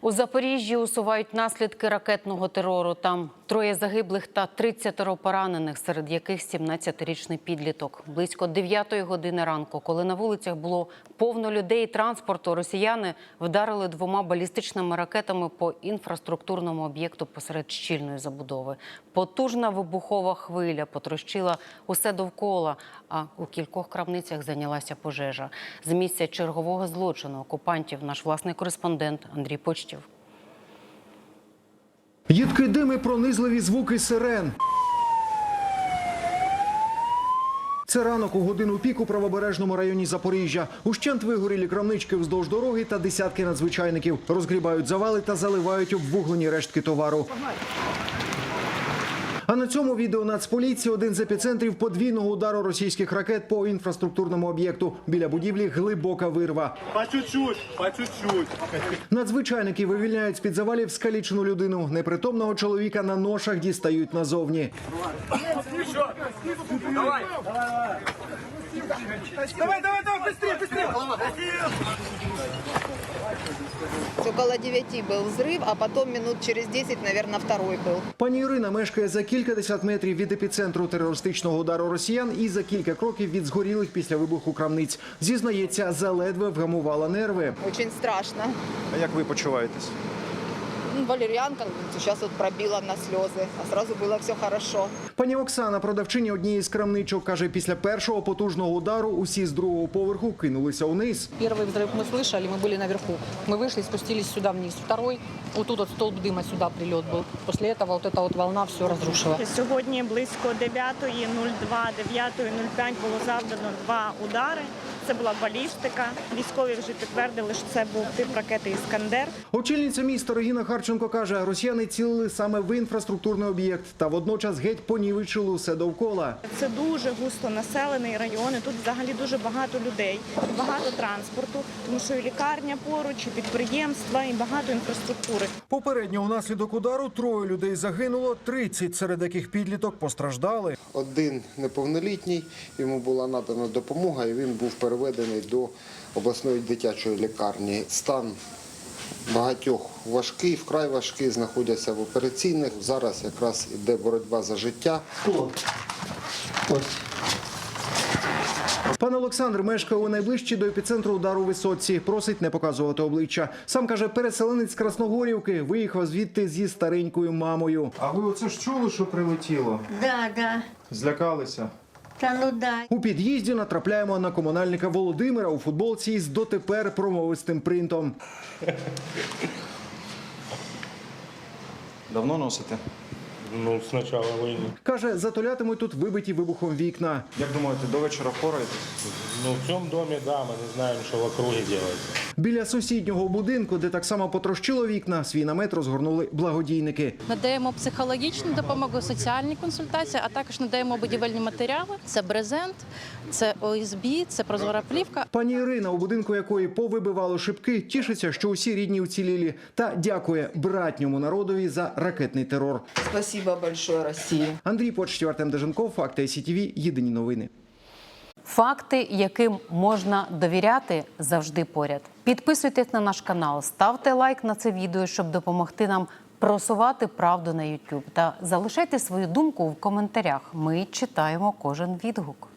У Запоріжжі усувають наслідки ракетного терору. Там троє загиблих та 30 поранених, серед яких 17-річний підліток. Близько 9 години ранку, коли на вулицях було повно людей транспорту, росіяни вдарили двома балістичними ракетами по інфраструктурному об'єкту посеред щільної забудови. Потужна вибухова хвиля потрощила усе довкола, а у кількох крамницях зайнялася пожежа. З місця чергового злочину окупантів наш власний кореспондент Андрій Почтів. Їдкий дим і пронизливі звуки сирен. Це ранок у годину пік у правобережному районі Запоріжжя. Ущент вигорілі крамнички вздовж дороги та десятки надзвичайників розгрібають завали та заливають обвуглені рештки товару. А на цьому відео Нацполіції один з епіцентрів подвійного удару російських ракет по інфраструктурному об'єкту. Біля будівлі глибока вирва. По чуть-чуть, по чуть-чуть. Надзвичайники вивільняють з-під завалів скалічену людину. Непритомного чоловіка на ношах дістають назовні. Давай, давай, давай, быстрее, быстрее Около 9 был взрыв, а потом минут через 10, наверное, второй был. Пані Ірина мешкає за кількадесят метрів від епіцентру терористичного удару росіян і за кілька кроків від згорілих після вибуху крамниць. Зізнається, заледве вгамувала нерви. Очень страшно. А як ви почуваєтесь? Ну, Валерьянка сейчас вот пробила на слезы, а сразу было все хорошо. Пані Оксана, продавчиня однієї з крамничок, каже, після першого потужного удару усі з другого поверху кинулися униз. Первый взрыв мы слышали, мы были наверху. Мы вышли, спустились сюда вниз. Второй, вот тут вот столб дыма сюда прилет был. После этого вот эта вот волна все разрушила. Сьогодні близько 9.02, 9.05 було завдано два удари. Це була балістика. Військові вже підтвердили, що це був тип ракети Іскандер. Очільниця міста Регіна Харченко каже, росіяни цілили саме в інфраструктурний об'єкт та водночас геть понівечили усе довкола. Це дуже густо населений район. і Тут взагалі дуже багато людей, багато транспорту, тому що і лікарня поруч, і підприємства, і багато інфраструктури. Попередньо унаслідок удару троє людей загинуло, 30, серед яких підліток постраждали. Один неповнолітній, йому була надана допомога, і він був переведений до обласної дитячої лікарні. Стан багатьох важкий, вкрай важкий, знаходяться в операційних. Зараз якраз іде боротьба за життя. Пан Олександр мешкає у найближчій до епіцентру удару висоці. Просить не показувати обличчя. Сам каже, переселенець з Красногорівки виїхав звідти зі старенькою мамою. А ви оце ж чули, що прилетіло? Да, да. Злякалися? Та ну. У під'їзді натрапляємо на комунальника Володимира у футболці із дотепер промовистим принтом. Давно носите? Ну, с начала войны. Каже, затулятимуть тут вибиті вибухом вікна. Як думаєте, до вечора впораєтесь? Ну, в цьому домі, да, ми не знаємо, що в округі робиться. Біля сусіднього будинку, де так само потрощило вікна, свій намет розгорнули благодійники. Надаємо психологічну допомогу, соціальні консультації, а також надаємо будівельні матеріали. Це брезент, це ОСБ, це прозора плівка. Пані Ірина, у будинку якої повибивало шибки, тішиться, що усі рідні уцілілі, та дякує братньому народові за ракетний терор. Спасибо большое, России. Андрій Почтів, Артем Деженков, Факти СІТВ, Єдині новини. Факти, яким можна довіряти, завжди поряд. Підписуйтесь на наш канал, ставте лайк на це відео, щоб допомогти нам просувати правду на YouTube. Та залишайте свою думку в коментарях. Ми читаємо кожен відгук.